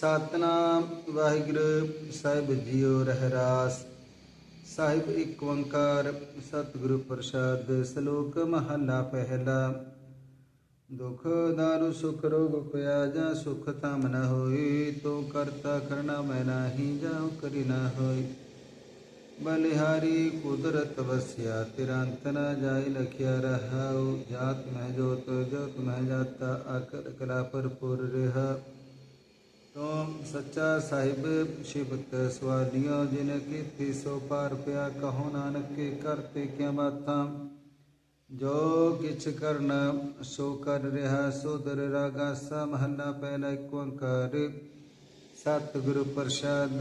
ਸਤਨਾਮ ਵਾਹਿਗੁਰੂ, ਸਾਹਿਬ ਜੀਓ ਰਹਿਰਾਸ। ਸਾਹਿਬ ਇੱਕ ਓੰਕਾਰ, ਸਤਿਗੁਰੂ ਪ੍ਰਸਾਦ, ਸ਼ਲੋਕ ਮਹੱਲਾ ਪਹਿਲਾ। ਦੁਖ ਦਾਰੂ, ਸੁਖ ਰੋਗ ਪਿਆ ਜਾ ਸੁਖ ਤਮ ਨ ਹੋਈ, ਤੋ ਕਰਤਾ ਕਰਨਾ ਮੈਂ ਨਾਹੀ ਜਾਉ ਕਰੀ ਨ ਹੋਈ। ਬਲਿਹਾਰੀ ਕੁਦਰਤ ਵਸਿਆ, ਤੇਰਾ ਅੰਤ ਨ ਜਾਇ ਲਖਿਆ ਰਹਾਉ। ਜਾਤ ਮਹਿ ਜੋਤ ਜੋਤ ਮਹਿ ਜਾਤਾ ਅਕਰ ਕਲਾ ਭਰਪੂਰ ਰਹਾ। तो सच्चा साहिब शिवत स्वानियो जिन कीर्ति सो पार प्या कहो नानक के करते क्या बाता। जो किच करना, सो कर रहा सोदर रागा, सा महना पहला एक ओंकार। सतगुरु प्रसाद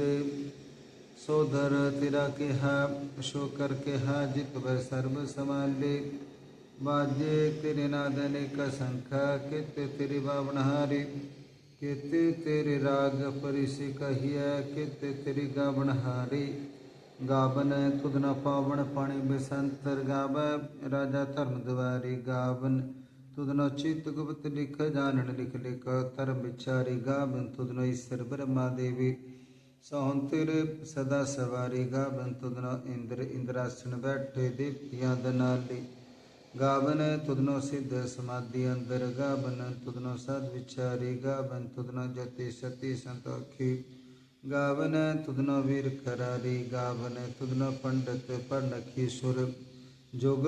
सोदर तिरा के हा शो कर के हा जित वह सर्व समाले ले वाजे तेरे नादने का संख्या कित तेरी भावनहारी ਕਿਤੇ ਤੇਰੇ ਰਾਗ ਪਰਿਸੀ ਕਹੀਐ, ਕਿਤੇ ਤੇਰੀ ਗਾਵਨ ਹਾਰੀ। ਗਾਵਨ ਤੁਧ ਨ ਪਾਵਨ ਪਾਣੀ ਬਸੰਤਰ ਗਾਵੈ, ਰਾਜਾ ਧਰਮ ਦਵਾਰੀ ਗਾਵਨ। ਤੁਧ ਨ ਚਿਤ ਗੁਪਤ ਲਿਖ, ਜਾਣਨ ਲਿਖ ਲਿਖ, ਧਰਮ ਵਿਚਾਰੀ ਗਾਵਨ। ਤੁਧ ਨ ਈਸ਼ਰ ਬ੍ਰਹਮਾ ਦੇਵੀ, ਸੋਹੰ ਤੇਰੇ ਸਦਾ ਸਵਾਰੀ ਗਾਵਨ। ਤੁਧ ਨ ਇੰਦਰ, ਇੰਦਰਾਸਨ ਬੈਠੇ ਦੇਵਤਿਆਂ ਦਨਾਲੀ गावन तुदनो सिद्ध समाधि अंदर गावन तुदनो सद विचारी, गावन तुदनो जति सति संतोखी। गावन तुदनो वीर करारी, गावन तुदनो पंडित पर्णखी सुर। जोग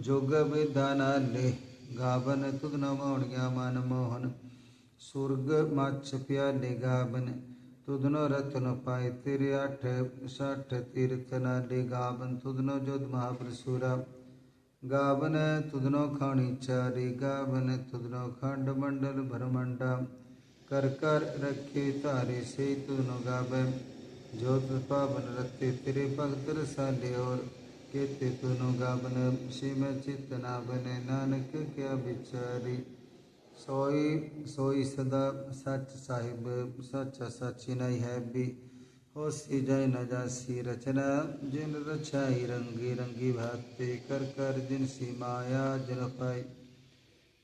जोग विदानाले गावन तुदनो मौणिया मन मोहन। सुर्ग माछ प्याले, गावन तुदनो रत्न पाए तिर अठ साठ तीर्थ नाले, गावन तुदनो जोध महाप्रसुरा। ਗਾਵਨ ਤੁਧਨੋ ਖਾਣੀ ਚਾਰੀ ਗਾਵਨ ਤੁਧਨੋ ਖੰਡ ਮੰਡਲ ਭਰਮੰਡਾ ਕਰ ਕਰ ਰਖੇ ਧਾਰੇ ਸੇ ਤੁਧਨੋ ਗਾਵੈ ਜੋਤ ਪਾਵਨ ਰਤੇ ਤੇਰੇ ਭਗਤ ਰਸਾਲੇ ਔਰ ਕੇਤੇ ਤੁਨੋ ਗਾਵਨ ਸਿਮ ਚਿਤ ਨਾ ਬਨੇ ਨਾਨਕ ਕਿਆ ਵਿਚਾਰੀ ਸੋਈ ਸੋਈ ਸਦਾ ਸੱਚ ਸਾਹਿਬ ਸੱਚਾ ਸਾਚੀ ਨਹੀਂ हो सी जय न जा सी रचना, जिन रचाई रंगी रंगी भाते, कर कर जिन सी माया जिन पाई।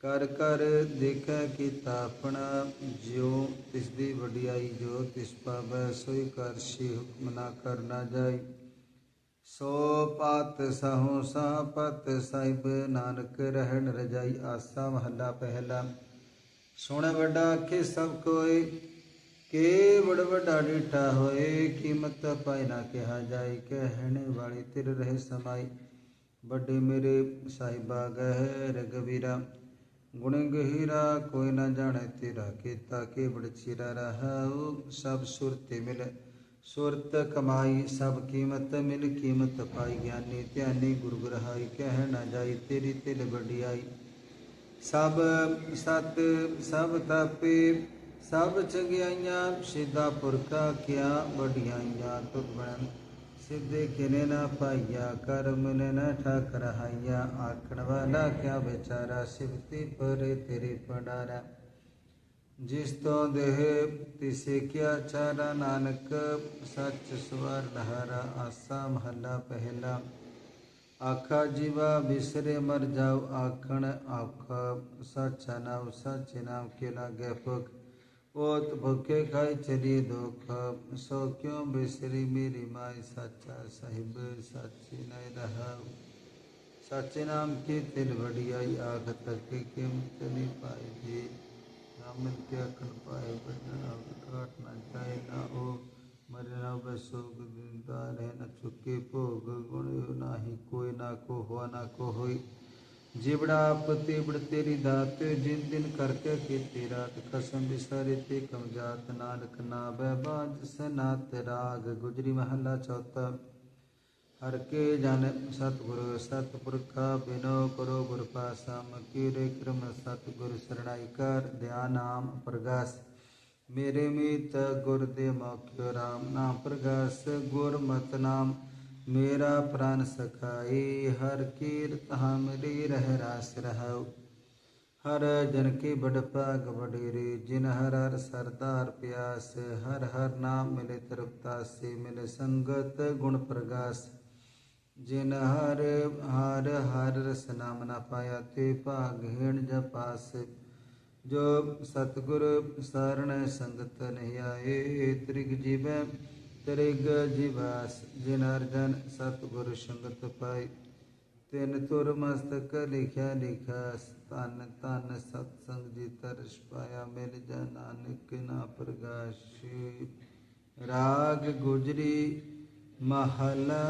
कर कर देख की तापना, ज्यो तिस वडियाई जो तिस पावै, सोई कर सी हुक्म ना कर ना जाय सो पात साहो, सा पत साहिब, नानक रहन रजाई, आसा महला पहला। सोने बड़ा के सब कोई ਬੜ ਵੱਡਾ ਡੀਠਾ ਹੋਏ, ਕੀਮਤ ਪਾਈ ਨਾ ਕਿਹਾ ਜਾਏ, ਕਹਿਣੇ ਵਾਲੀ ਤਿਰ ਰਹੇ ਸਮਾਈ। ਵੱਡੇ ਮੇਰੇ ਸਾਹਿਬਾ ਗਹਿ ਰਗਵੀਰਾ ਗੁਣ ਗਹੀਰਾ ਕੋਈ ਨਾ ਜਾਣੇ ਤੇਰਾ ਕੀਤਾ ਕੇ ਬੜ ਚਿਰਾ ਰਹਾਉ, ਸਭ ਸੁਰਤੇ ਮਿਲ। ਸੁਰਤ ਕਮਾਈ, ਸਭ ਕੀਮਤ ਮਿਲ, ਕੀਮਤ ਪਾਈ ਗਿਆਨੀ, ਧਿਆਨੀ ਗੁਰ ਗੁਰਹਾਈ ਕਹਿ ਨਾ ਜਾਈ ਤੇਰੀ ਤਿਲ ਵਡਿਆਈ। ਸਭ ਸਤ, ਸਭ ਤਾਪੇ ਸਭ ਚੰਗਿਆਈਆਂ ਸਿੱਧਾ ਪੁਰਖਾ ਕਿਆ ਵਡਿਆਈਆਂ ਤੁਧ ਬਣ ਸਿੱਧੇ ਕਿਨੇ ਨਾ ਪਾਈਆ ਕਰਮ ਨੇ ਨਾ ਠਾਕ ਰਹਾਈਆ ਆਖਣ ਵਾਲਾ ਕਿਆ ਵਿਚਾਰਾ ਸਿਵਤੀ ਪਰੇ ਤੇਰੇ ਪੜਾਰਾ ਜਿਸ ਤੋਂ ਦੇਹ ਤਿਸੇ ਕਿਆ ਚਾਰਾ ਨਾਨਕ ਸੱਚ ਸਵਰ ਨਹਰਾ ਆਸਾ ਮਹੱਲਾ ਪਹਿਲਾ ਆਖਾ ਜੀਵਾ ਬਿਸਰੇ ਮਰ ਜਾਉ ਆਖਣ ਆਖਾ ਸੱਚਾ ਨਾਮ ਸੱਚ ਨਾਮ ਕੇ ਲਾਗੇ ਭੁਖ ओत भूखे खाई चली दुख, सो क्यों बिसरी मेरी माई? सच्चा साहिब सच्ची नहीं रहा। सच्चे नाम की तिल बढ़ियाई आग तक की कीमत नहीं पाई जी। नाम के अखन पाए बजना काट ना जाए ना ओ। मरे ना बसोग रहे न चुके भोग गुण नाही, कोई ना को हुआ ना को होई। ਜਿਵੜਾ ਆਪ ਤੇਵੜ ਤੇਰੀ ਦਾਤ, ਜਿਨ ਦਿਨ ਕਰਕੇ ਕੀਤੀ ਰਾਤ, ਖਸਮ ਵਿਸਾਰੇ ਤੇ ਕਮ ਨਾਨਕ ਨਾ ਬੈ ਬਾਜ ਸਨਾਤ ਰਾਗ, ਗੁਜਰੀ ਮਹੱਲਾ ਚੌਥਾ। ਹਰ ਕੇ ਜਨ ਸਤਿਗੁਰ, ਸਤਿਪੁਰਖਾ ਬਿਨੋ ਕਰੋ ਗੁਰ ਪਾਸਮ ਕੀਰੇ ਕਰਮ ਸਤਿਗੁਰ ਸਰਣਾਈ ਕਰ ਧਿਆਨ ਨਾਮ ਪ੍ਰਗਾਸ। ਮੇਰੇ ਮੀਤ ਗੁਰ ਦੇ ਮੋਖਿ ਰਾਮ, ਨਾਮ ਪ੍ਰਗਾਸ ਗੁਰ ਮਤ ਨਾਮ मेरा प्राण सखाई हर कीर्त हमरी रह रास रह हर जन के की बडपाग बडेरे जिन हर हर सरदार प्यास, हर हर नाम मिले तृप्ता से, मिले संगत गुण प्रगास। जिन हर हर हर रस नाम न पाया, ते पाग पाघेण जपास। जो सतगुरु शरण संगत नहीं आए, त्रिग जीव त्रिग जीवास जिनार्दन सतगुरु संगत पाई। तिन तुर मस्तक लिखा लिखा तन तन सत्संग जी तरस पाया मिल जा नानक ना प्रकाश राग गुजरी महला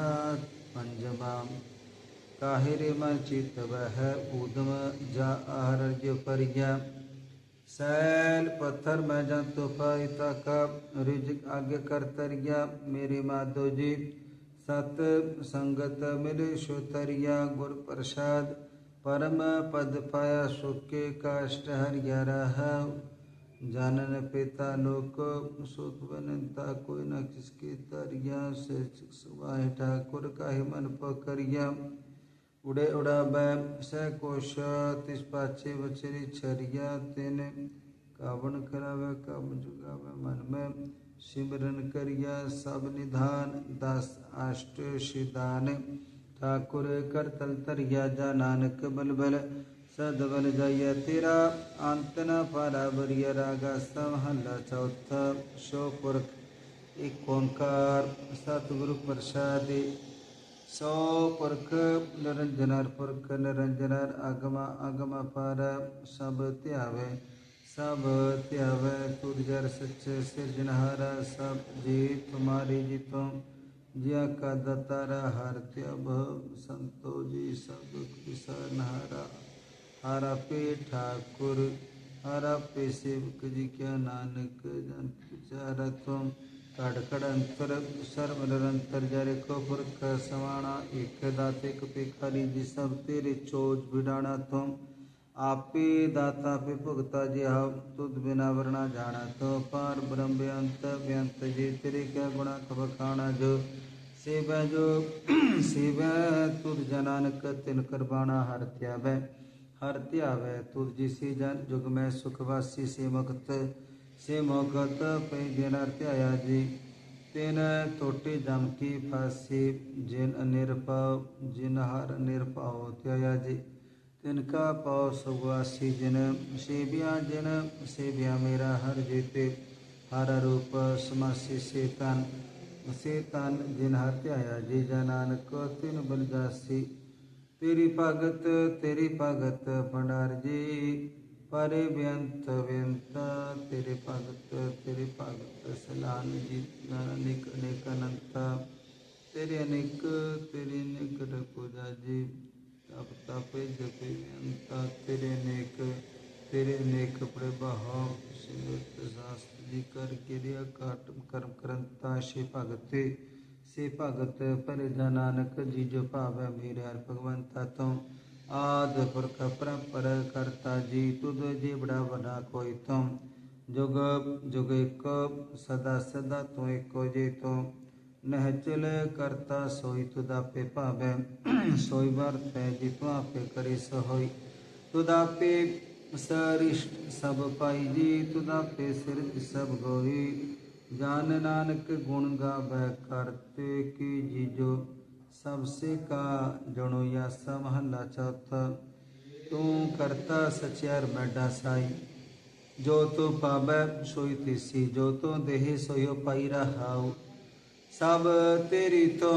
पंजमा, काहिरे मचित वह उदम जा आरज परिया सैल पत्थर मैजान तोहफा इता का रिजिक आगे कर तरिया मेरी माधो जी। सत संगत मिल शुतरिया गुर प्रसाद। परम पद पाया सुख काष्ट हर ग्यारह जानन पिता लोक सुख बनता कोई न किसकी तरिया। से ठाकुर का ही मन पकड़िया उड़े उड़ा बै कोश तिस पाछे बछरी छरिया, तेन कावन करावे कब जुगावे, मन में सिमरन करिया, सब निधान, दस अष्ट सिदान ठाकुर कर तल तरिया, जा नानक बल बल। सद बल जाइया तेरा, अंत न पारा बरिया रागा सब हल्ला चौथा शो पुरख एक ओंकार, सतगुरु प्रसाद सौ पुरख निरंजनर पुरख निरंजनर अगम अगम पर सब त्यावे सब त्यावे तुरजर सच सृजनहार सब जीव तुम्हारी तुम जिया का दतारा हर त्यभ संतो जी सब विसनहारा हरा पे ठाकुर हरा पे सेवक जी क्या नानक जन पुचारा तुम तो, ताडकड अंतर सर्वनिरंतर जरे कफुर कसमाणा एक दाते कपे खाली जिसम, तेरे चोज भिडाणा तुम आपे दाता पे भुगता जे हाव, तुद बिना वरणा जाना तो पार ब्रह्म बेअंत बेअंत जे तेरे क्या गुणा कब खाना जो। सेव जो, सेव तुद जनानक, तिन करबाणा हर त्यावे। हर त्यावे तुद जिसे जन, जुग में सुखवासी से मुक्त से मगत त्याया जी। तेन तोटी जमकी फांसी, जिन निरप जिनहर निरपावते अयाजी तिनका पाव सुगवासी जिन सेबिया जिन सेव्या मेरा हर जीते। हर रूप समासी सेतान तन जिन हर त्याया जनान को तिन बलजासी तेरी पागत तेरी पागत भंडार जी। परिव्यंत व्यंत तेरे भगत तेरे भगत सलान जीत अनेक अनेक अनंत तेरे अनेक तेरे अनेक पूजा जी तप तप जप व्यंत तेरे अनेक तेरे अनेक प्रभाव सिमरत शास्त्र जी कर क्रिया काटम कर्म करंता श्री भगत से भगत, पर नानक जी जो भाव है मेरे हर भगवंता तो ਸ਼ੇ ਆਦ ਪੁਰਖ ਪਰੰਪਰ ਕਰਤਾ ਜੀ, ਤੁਧ ਜੀ ਬੜਾ ਵਡਾ ਕੋਈ ਤੁਮ। ਜੁਗ ਜੁਗ ਇੱਕ, ਸਦਾ ਸਦਾ ਤੂੰ ਇੱਕੋ ਜੇ ਤੂੰ। ਨਹਿ ਕਰਤਾ ਸੋਈ ਤੁਧ ਆਪੇ ਭਾਵੈ। ਸੋਈ ਵਰਤੈ ਜੀ ਤੂੰ ਆਪੇ ਕਰੀ ਸੋਈ। ਤੁਧ ਪੇ ਸਰਿਸ਼ਟ ਸਭ ਪਾਈ ਜੀ, ਤੁਧ ਆਪੇ ਸਿਰ ਸਭ ਗੋਈ। ਜਾਨ ਨਾਨਕ ਗੁਣ ਗਾਵੇ ਕਰਤੇ ਕੀ ਜੀਜੋ। सबसे का जणो या समहला चौथा तू करता सचैर मैडा साई। जो तो पाबै सोई तिसी, जो तो देहि सोयो पाई रहाउ सब तेरी तो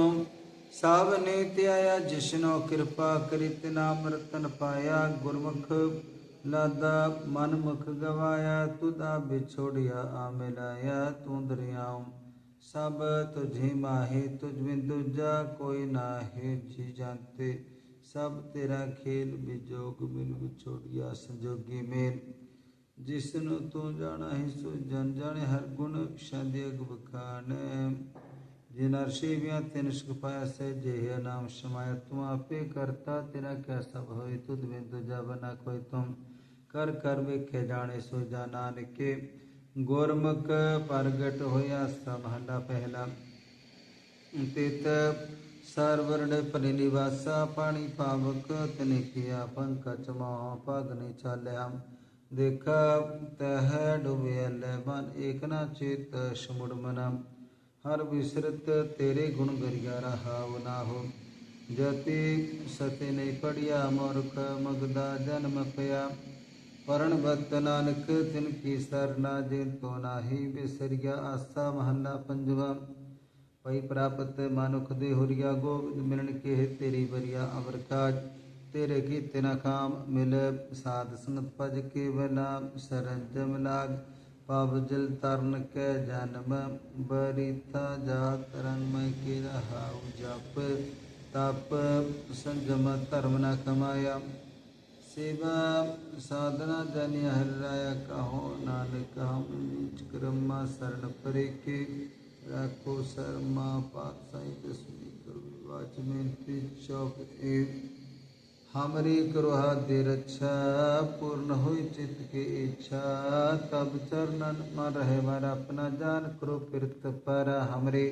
ਸਭ ਨੇ ਤਿਆਇਆ ਜਿਸਨੋ ਕਿਰਪਾ ਕਰੀ ਤਿਨਾ ਮਰਤਨ ਪਾਇਆ ਗੁਰਮੁਖ ਲਾਦਾ ਮਨਮੁਖ ਗਵਾਇਆ ਤੁਦਾ ਵਿਛੋੜਿਆ ਆ ਮਿਲਾਇਆ ਤੂੰ ਦਰਿਆਉ ਸਭ ਤੁਝੇ ਮਾਹੇ, ਤੁਝ ਬਿਨ ਦੂਜਾ ਕੋਈ ਨਾਹੀ, ਜੀ ਜਾਂਤੇ ਸਭ ਤੇਰਾ ਖੇਲ ਵਿਜੋਗ ਬਿਨ ਵਿਛੋੜਿਆ, ਸੰਜੋਗੀ ਮੇਲ। ਜਿਸ ਨੂੰ ਤੂੰ ਜਾਣਾ ਹੈ ਸੋ ਜਨ ਜਾਣੇ, ਹਰ ਗੁਣ ਸ਼ਾਂਦੇ ਅਗ ਬਖਾਨ ਜਿਨ ਅਰਸ਼ੇ ਵਿਆ ਤਿਨ ਸੁਖ ਪਾਇਆ ਸੇ ਜੇ ਨਾਮ ਸਮਾਇਆ। ਤੂੰ ਆਪੇ ਕਰਤਾ, ਤੇਰਾ ਕਿਆ ਸਭ ਹੋਏ? ਤੁਧ ਬਿਨ ਦੂਜਾ ਬਨਾ ਕੋਈ ਤੁਮ। ਕਰ ਕਰ ਵੇਖੇ ਜਾਣੇ ਸੋ ਜਾ ਨਿਕੇ ਗੁਰਮੁਖ ਪ੍ਰਗਟ ਹੋਇਆ ਸਮਹਲਾ ਪਹਿਲਾ। ਤਿਤ ਸਰਵਰਣ ਪਰਿ ਪਾਣੀ ਪਾਵਕ ਤਨੇ ਕੀਆ ਪੰਕਜ ਮਾ ਪਗ ਨੇ ਚਾਲਿਆ। ਦੇਖਾ ਤਹ ਡੁਬਿਆ ਲੈ ਮਨ, ਏਕ ਨਾ ਚੇਤ ਸਮੁੜ ਮਨਾ। ਹਰ ਵਿਸਰਤ ਤੇਰੇ ਗੁਣ ਗਰਿਆ ਰਹਾਉ ਨਾ ਹੋ ਜਤੀ ਸਤੇ ਨਹੀਂ ਪੜਿਆ ਮੂਰਖ ਮਗਦਾ ਜਨਮ ਪਿਆ। परण भक्त नानक तिनकी सरना जिन तो नाही बेसरिया आस्था महला पंजवा पई प्राप्त मानुख दे होरिया गोविंद मिलन के तेरी बरिया अमर काज तेरे की तिना काम मिल साध संगत पज के बना शरण जम लाग पाप जल तरन के जन्म बरिता तरन रंगमय के रहा जप तप संजम धर्म न कमाया सेवा साधना जनि हर राया कहो नानक, हम नीच क्रमा शरण परे के राखो शर्मा पात साई दसवीं करो वाच में चौक एव हमरी करो हाथ दे रक्षा, पूर्ण हुई चित्त के इच्छा। तब चरणन में रहे मारा अपना जान करो फिरत पारा हमरे।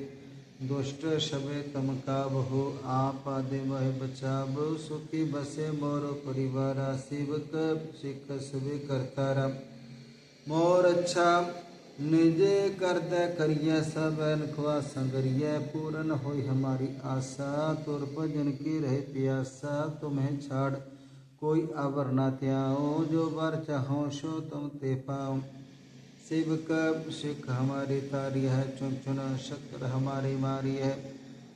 दुष्ट शबे तम काब हो आप आदि वह बचाब। सुखी बसे मोर परिवार, सेवक सिख सवे करतारा। मोर अच्छा निजे कर दे करिए सब, अनखवा संगरिय पूर्ण हो हमारी आशा। तुर भजन की रहे प्यासा, तुम्हें छाड़ कोई अवर ना त्याओ जो बर चाहो, सो तुम ते पाओ सेवक सिख हमारी तारी है, चुन चुना शक्र हमारी मारी है।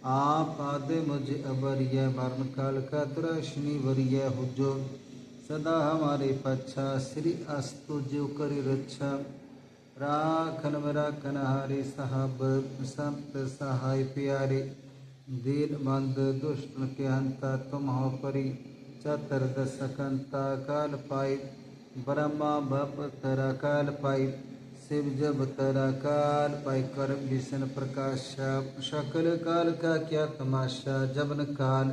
आप आदे मुझे अबरिय वर्ण काल का त्रशनी वरिय हुजो। सदा हमारे पच्छा श्री अस्तु जो करी रक्षा। राखन राखन हारे साहब, संत सहाय प्यारे। दीन बंद दुष्ट के हंता तुम हो परी। चतर दशकंता काल पाई, ब्रह्मा बप तरा काल पाई। शिव जब तरा काल पाई कर विष्ण प्रकाश शकल काल का क्या तमाशा, जबन काल।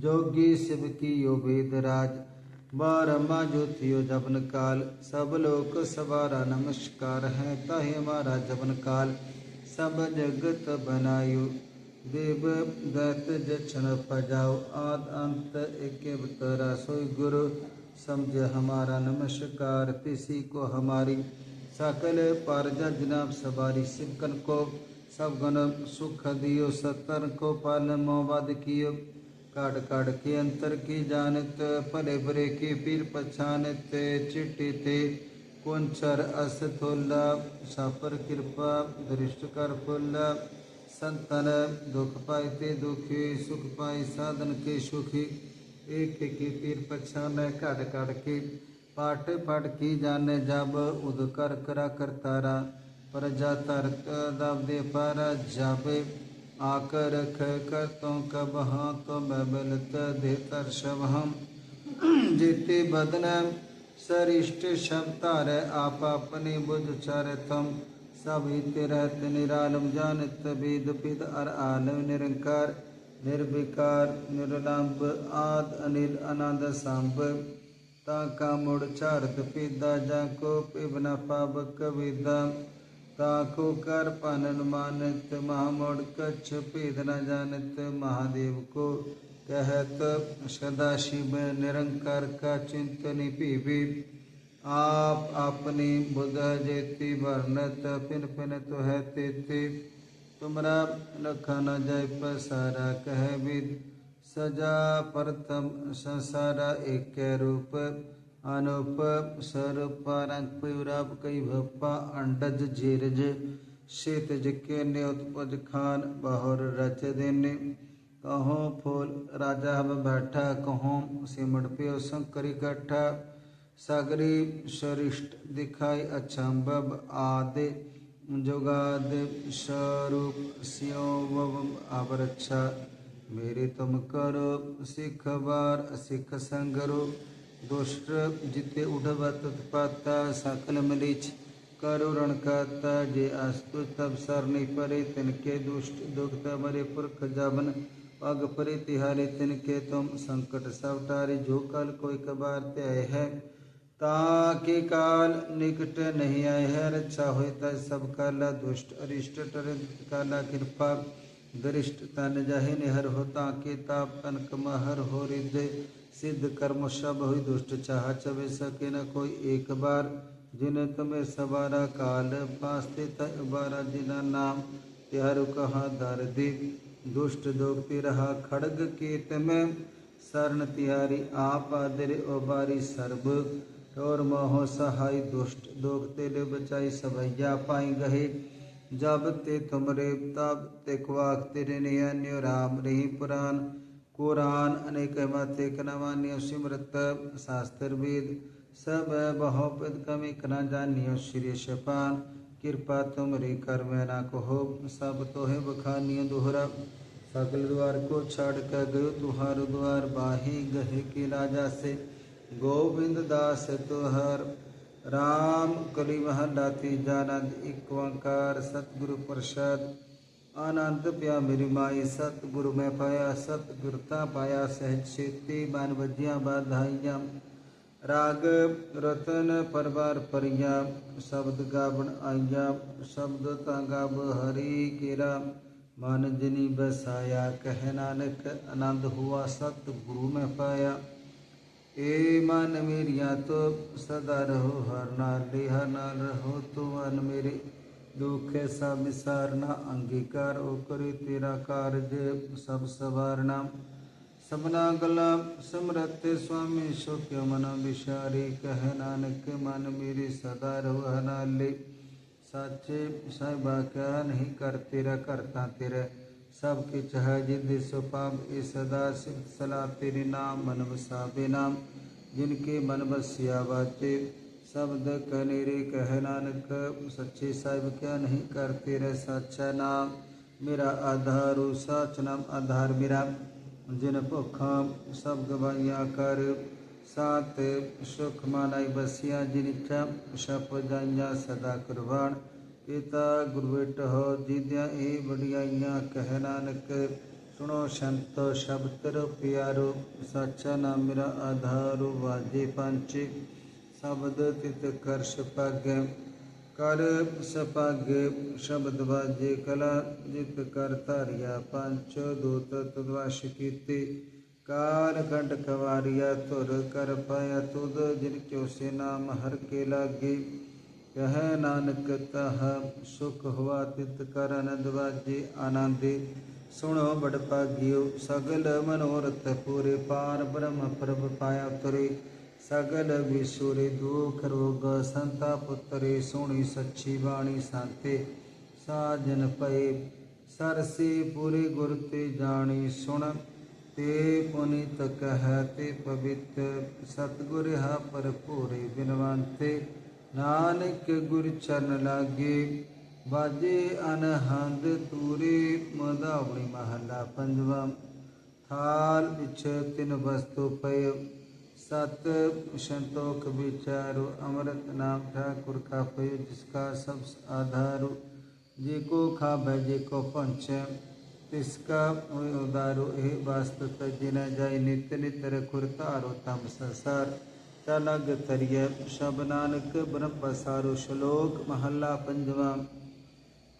जोगी शिव की यो वेद राज बारमा ज्योतियो जबन काल। सब लोक सवारा नमस्कार है, ताहि हमारा जबन काल। सब जगत बनायु, देव दत्त जक्षण पजाओ। आद अंत एक तरा सोई गुरु समझ हमारा नमस्कार, तिसी को हमारी। सकल पारजा जनाब सवारी सिमकन को सब गण सुख दियो सतर को पालन मोहबाद कियो। काट काट के अंतर की जानत भले भरे के पीर पछानत चिट्टी ते कुंचर असथोल्ला सापर कृपा, दृष्ट कर फुल्ला। संतन दुख पाए ते दुखी, सुख पाए साधन के सुखी। एक के पीर पछान काट काट के पाठ पाठ की जाने जब उद कर करा करतारा प्रजा तरत दब दे पारा जाबे। आकर कर तो कब हाँ तो बबलत दे तर शब हम। जीते बदन सरिष्ट शब तारे, आप अपने बुझ चार तम सब हित रहत निरालम, जानत वेद पिद अर आलम निरंकार। निर्विकार, निरलंब, आद, अनिल आनंद सांब। ताका मुड़ चारत पीदा जाको पिबना पावक विदा ताको कर पानन मानत महामोड़ कच्छ पीद न जानत महादेव को कहत सदाशिव निरंकार का चिंतन पीबी आप अपनी बुध जेति वर्णत पिन पिन तो है तेते तुमरा लखन जय पसारा कह विद सजा प्रथम संसार एक रूप, अनुप स्वरूप रंग पुराप कई भप्पा, अंडज जीरज शीत जिके ने उत्पज खान, बहुर रच देने। कहो फूल राजा हब बैठा, कहो सिमट पियो शंकर इकट्ठा सागरी सरिष्ट दिखाई अचंबब आदि, जुगाद स्वरूप स्यो आवरक्षा मेरे तुम करो, सिख बार सिख संगरो, दुष्ट जिते उठवत पाता, सकल मलिच करो रणकाता जे अस्तु तब सर नहीं परे, तिनके दुष्ट दुखत मरे पुरख जबन पग परे तिहारे, तिनके तुम संकट सब टारे जो कल कोई कबार त्याय है, ताकि काल निकट नहीं आए है, रक्षा हो सब काला दुष्ट, अरिष्ट टर काला कृपा दरिष्ट तन जाहे निहर होता के ताप तनक महर हो हृदय सिद्ध कर्म सब हुई दुष्ट चाह चवे सके न कोई एक बार। जिन्हें तुम्हें सवारा काल पास्ते तबारा जिना नाम। त्यारु कहा दर दे दुष्ट दोपी रहा खड़ग केत में। शरण तिहारी आप आदर ओबारी सर्व ठोर मोह सहाय दुष्ट दोगते तेरे बचाई सबैया पाई गहे। जब ते तुमरे तब ते क्वाक तेरे नियन्यो राम रही पुराण। कुरान अनेक मत एक नवान्य सिमरत शास्त्र वेद। सब बहुपद कमी कना जानियो श्री शपान। कृपा तुमरे कर में ना कहो, सब तो है बखानियो दोहरा। सकल द्वार को छाड़ कर गयो तुहार द्वार, बाही गहे के राजा से गोविंद दास तुहर राम कली महलाती जानंद एक ओंकार सतगुरु प्रसाद आनंद प्या मेरी माई, सतगुरु में पाया, सतगुरता पाया, सहज छेती बान बजिया बाधाइया। राग रतन परबार परिया, शब्द गावन आइया, शब्द तागाब हरि केरा। मन जिनी बसाया, कह नानक आनंद हुआ, सतगुरु में पाया। ए मन मेरिया तो सदा रहो, हर नाल हर नाल रहो। तो मन मेरे दुख ऐसा विसारना, अंगीकार ओ करे तेरा कार्य सब सवारना। सबना गला समरत स्वामी शोक्य मन विशारी कह नानक, मन मेरे सदा रहो नाले साचे साहिबा क्या नहीं कर तेरा करता तेरा। सब के है जिद सुपाप ए सदा सला तेरे नाम मन बसावे नाम। जिनके मन बसिया बाचे शब्द कनेरे कह नानक। सच्चे साहिब क्या नहीं करते रह सच्चा नाम। मेरा आधार सच नाम, आधार मेरा। जिन भुखा, सब गवाइया कर। सात सुख मानाई बसिया, जिन छप जाइया सदा कुर्बान। ਇਹ ਤਾਂ ਗੁਰਬੇਟਹੁ ਜਿਦਿਆਂ ਇਹ ਵਡਿਆਈਆਂ, ਕਹਿ ਨਾਨਕ, ਸੁਣੋ ਸੰਤ, ਸ਼ਬਦ ਪਿਆਰੋ, ਸਾਚਾ ਨਾਮ ਮੇਰਾ ਆਧਾਰੋ, ਵਾਜੇ ਪੰਚੇ, ਸ਼ਬਦ ਤਿਤ ਕਰ ਸਪਾਗੈ ਕਰ ਸਪਾਗੈ, ਸ਼ਬਦ ਵਾਜੇ ਕਲਾ, ਜਿਤ ਕਰ ਧਾਰਿਆ ਪੰਚ, ਦੂਤ ਤਦਵਾਸ਼ ਕੀਤੇ ਕਾਰ ਕੰਡ ਕਵਾਰੀਆ ਤੁਰ ਕਰ ਪਾਇਆ ਤੁਦ ਜਿਨ ਕਿਉ ਸੇ ਨਾਮ ਹਰ ਕੇ ਲਾਗੇ। ਕਹ ਨਾਨਕ ਤਹ ਸੁਖ ਹੋਆ ਤਿਤ ਕਰ ਅਨੰਦ ਆਨੰਦੇ। ਸੁਣੋ ਬੜ ਭਾਗਿਓ, ਸਗਲ ਮਨੋਰਥ ਪੂਰੇ ਪਾਰ ਬ੍ਰਹਮ ਪ੍ਰਭ ਪਾਇਆ ਤੁਰੇ ਸਗਲ ਵਿਸੁਰੇ ਦੁਖ ਰੋਗ ਸੰਤਾ ਪੁੱਤਰੇ, ਸੋਣੀ ਸੱਚੀ ਬਾਣੀ ਸੰਤੇ। ਸਾਜਨ ਪਏ, ਸਰਸੇ ਪੂਰੇ ਗੁਰ ਤੇ ਜਾਣੀ, ਸੁਣ। ਤੇ ਪੁਨੀਤ ਕਹ ਤੇ ਪਵਿੱਤ, ਸਤਗੁਰ ਹਾ ਪਰ ਪੂਰੇ ਬਿਨਵੰਤੇ। ਨਾਨਕ ਗੁਰ ਚਰਨ ਲਾਗੇ ਬਾਜੇ ਅਨਹੰਦ ਤੂਰੇ ਮਦਾਵਣੀ ਮਹੱਲਾ ਪੰਜਵਾ ਥਾਲ ਵਿਚ ਤਿਨ ਵਸਤੂ ਪਏ सत संतोख विचारो अमृत नाम ठाकुर का पय जिसका सब आधारो जे को खाबे जे को पंच तिसका उदारो ए वास्तव जिन जाय नित्य नित्य रखुर तारो तम संसार ਤਲਗ ਤਰੀਏ ਸ਼ਬ ਨਾਨਕ ਬ੍ਰਹਮ ਪਸਾਰੋ ਸ਼ਲੋਕ ਮਹੱਲਾ ਪੰਜਵਾਂ।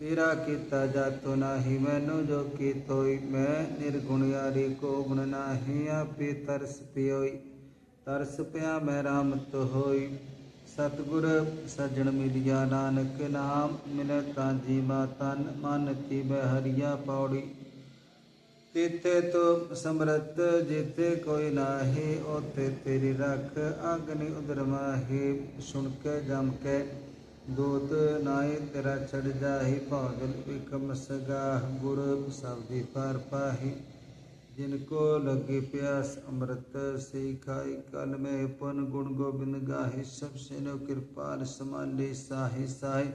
ਤੇਰਾ ਕੀਤਾ ਜਾਤੋ ਨਾਹੀ, ਮੈਨੂੰ ਜੋ ਕੀਤੋਈ, ਮੈਂ ਨਿਰਗੁਣ ਯਾਰੀ ਕੋ ਗੁਣ ਨਾਹੀ, ਆਪੇ ਤਰਸ ਪਿਓਈ। ਤਰਸ ਪਿਆ ਮੈਂ ਰਾਮ ਤੋ ਹੋਈ। ਸਤਗੁਰ ਸੱਜਣ ਮਿਲਿਆ, ਨਾਨਕ ਨਾਮ, ਮਿਲੈ ਤਾਂ ਜੀਵਾ ਤਨ, ਮਨ ਤੀ ਬਹਿਰੀਆ ਪੌੜੀ ਤਿਥੇ ਤੋ ਸਮਰਤ ਜਿੱਥੇ ਕੋਈ ਨਾਹੀ ਉਤੇ ਤੇਰੀ ਰਖ ਅਗਨਿ ਉਦਰਮਾਹੀ ਸੁਣ ਕੇ, ਜਮ ਕੇ, ਦੋਤ ਨਾਏ ਤੇਰਾ ਛੜ ਜਾਹੀ ਭਾਗਲ ਇਕਮ ਸਗਾਹ ਗੁਰ ਸਬਦੀ ਪਰ ਪਾਹੀ। ਜਿਨ ਕੋ ਲਗੇ ਪਿਆਸ, ਅੰਮ੍ਰਿਤ ਸੇ ਖਾਈ ਕਲ ਮੇ ਪਨ ਗੁਣ ਗੋਬਿੰਦ ਗਾਹੀ, ਸਭ ਸੇਨੋ ਕਿਰਪਾਲ ਸਮਾਲੇ ਸਾਹਿ ਸਾਹੀ।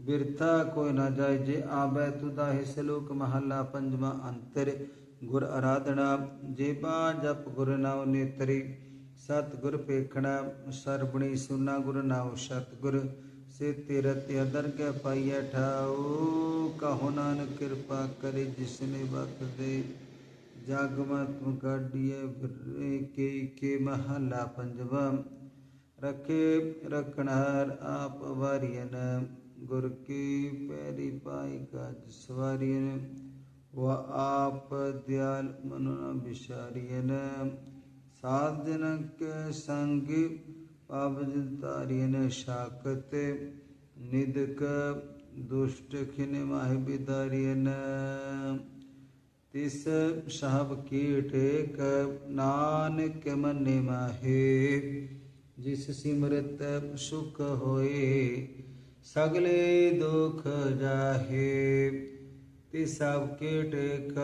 ਬਿਰਥਾ ਕੋਈ ਨਾ ਜਾਏ, ਜੇ ਆਬੈ ਤੁਦਾ ਹੀ ਸਲੋਕ ਮਹੱਲਾ ਪੰਜਵਾਂ ਅੰਤਰ। ਗੁਰ ਆਰਾਧਨਾ ਜੇਬਾ ਜਪ ਗੁਰ ਨਾਮ ਨੇਤਰੀ ਸਤ ਗੁਰ ਪੇਖਣਾ ਸਰਬਣੀ ਸੁਨਾ ਗੁਰ ਨਾਮ ਸਤ ਗੁਰ ਸੇ ਤੀਰਤ ਅਦਰ ਕੇ ਪਾਈਐ ਠਾਉ, ਕਹੋ ਨਾਨਕ ਕਿਰਪਾ ਕਰੇ ਜਿਸਨੇ ਬਖਤ ਦੇ। ਜਗ ਮਤਮ ਕਾਢੀਏ ਫਿਰੇ ਕੇ ਕੇ ਮਹਲਾ ਪੰਜਵਾ, ਰਖੇ ਰਖਣਹਾਰ ਆਪ ਵਾਰੀਨ ਗੁਰ ਕੀ ਪੈਰੀ ਪਾਈ ਕਾ ਸਵਾਰੀਨ वआपद्यालमनुनभिशारियन साधनक संग पापजतारियन शाकते निदक दुष्ट खिन माहिबिदारियन तिस साहब कीटे नान मन माहे जिस सिमरत सुख होए, सगले दुख जाहे। ਤੇ ਸਭ ਕੇ ਟੇਕ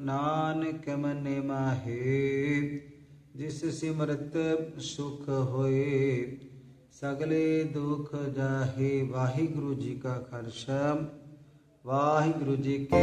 ਨਾਨਕ ਮਨ ਮਾਹੇ, ਜਿਸ ਸਿਮਰਤ ਸੁਖ ਹੋਏ, ਸਗਲੇ ਦੁਖ ਜਾਹੇ, ਵਾਹਿਗੁਰੂ ਜੀ ਕਾ ਖਾਲਸਾ, ਵਾਹਿਗੁਰੂ ਜੀ ਕੀ